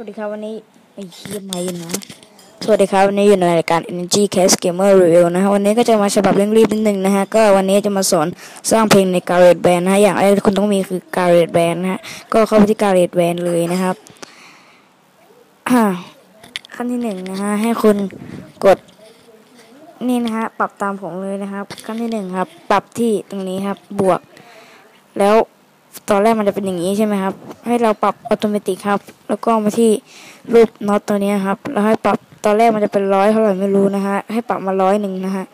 สวัสดีครับวันนี้ไอ้เฮียไม่นะ สวัสดีครับวันนี้อยู่ในรายการ Energy Cast Gamer Review นะฮะวันนี้ก็จะมาฉบับเร่งรีบนิดนึงนะฮะก็วันนี้จะมาสอนสร้างเพลงใน Garage Band นะฮะอย่างแรกคุณต้องมีคือ Garage Band นะฮะก็เข้าไปที่ Garage Band เลยนะครับขั้นที่หนึ่งนะฮะให้คุณกดนี่นะฮะปรับตามผมเลยนะครับ ขั้นที่หนึ่งครับ ปรับที่ตรงนี้ครับบวก แล้ว ตอนแรกมันจะเป็นอย่างนี้ใช่ไหมครับ ให้เราปรับอัตโนมัติครับ แล้วก็มาที่รูปน็อตตัวนี้ครับ แล้วให้ปรับตอนแรกมันจะเป็นร้อยเท่าไหร่ไม่รู้นะฮะ ให้ปรับมาร้อยหนึ่งนะฮะ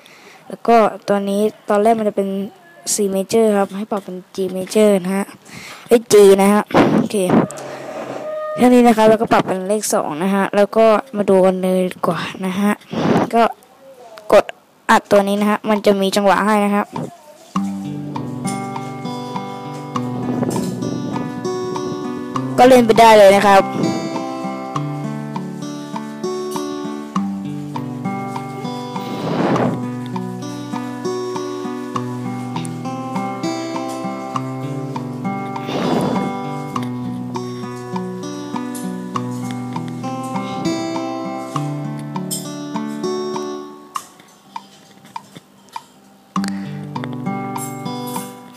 แล้วก็ตัวนี้ตอนแรกมันจะเป็น C major ครับ ให้ปรับเป็น G major นะฮะไอ้ G นะฮะ โอเคแค่นี้นะครับแล้วก็ปรับเป็นเลขสองนะฮะ แล้วก็มาดูกันเลยดีกว่านะฮะ ก็กดอัดตัวนี้นะฮะ มันจะมีจังหวะให้นะครับ ก็เล่นไปได้เลยนะครับ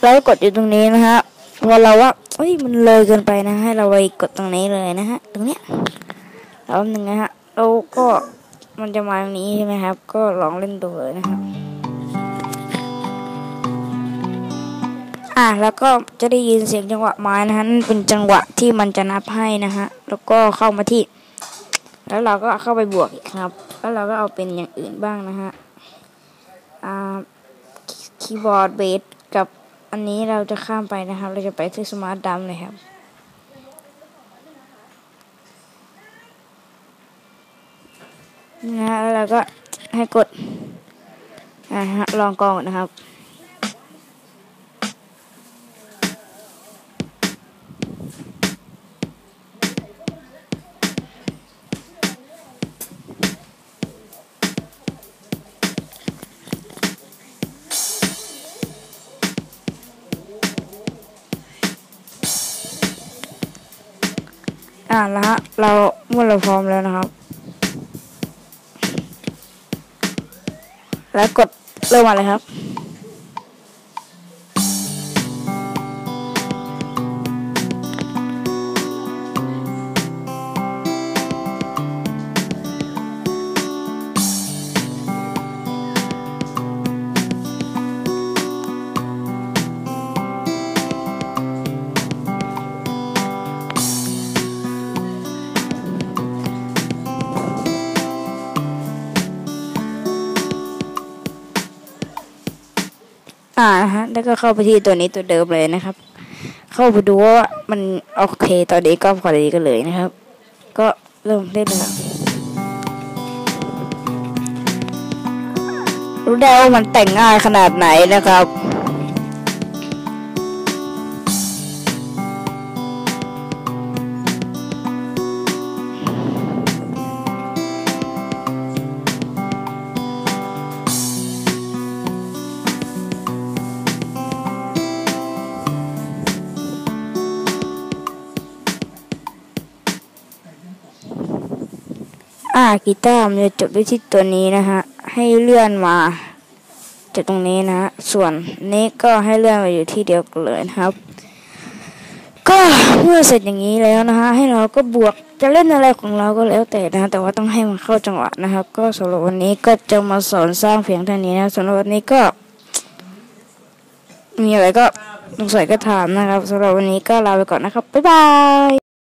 เราก็กดอยู่ตรงนี้นะฮะพอเราว่า เฮ้ยมันเลยเกินไปนะให้เราไปกดตรงนี้เลยนะฮะ ตรงเนี้ยแล้วหนึ่งนะฮะเราก็มันจะมาตรงนี้ใช่ไหมครับ ก็ลองเล่นดูเลยนะครับ อะแล้วก็จะได้ยินเสียงจังหวะไม้นะฮะนั่นเป็นจังหวะที่มันจะนับให้นะฮะ แล้วก็เข้ามาที่ แล้วเราก็เข้าไปบวกอีกครับ แล้วเราก็เอาเป็นอย่างอื่นบ้างนะฮะ อ่าคีย์บอร์ดเบสกับ อันนี้เราจะข้ามไปนะครับ เราจะไปที่สมาร์ทดัมเลยครับ นะฮะแล้วเราก็ให้กดนะฮะลองกองนะครับ อ่าแล้วฮะเราเมื่อเราพร้อมแล้วนะครับ แล้วกดเริ่มมาเลยครับ อ่านะฮะ แล้วก็เข้าไปที่ตัวนี้ตัวเดิมเลยนะครับ เข้าไปดูว่ามันโอเค ตอนนี้ก็พอดีกันเลยนะครับ ก็เริ่มเล่นเลยครับรู้ได้ว่ามันแต่งง่ายขนาดไหนนะครับ อ่ากีตาร์มันจะจบด้วยที่ตัวนี้นะฮะ ให้เลื่อนมาจากตรงนี้นะฮะส่วนนี้ก็ให้เลื่อนมาอยู่ที่เดียวกันเลยนะครับ ก็เมื่อเสร็จอย่างนี้แล้วนะฮะ ให้เราก็บวกจะเล่นอะไรของเราก็แล้วแต่นะ แต่ว่าต้องให้มันเข้าจังหวะนะครับ ก็สำหรับวันนี้ก็จะมาสอนสร้างเพียงเท่านี้นะสำหรับวันนี้ก็ มีอะไรก็สงสัยก็ถามนะครับสำหรับวันนี้ก็ลาไปก่อนนะครับบ๊ายบาย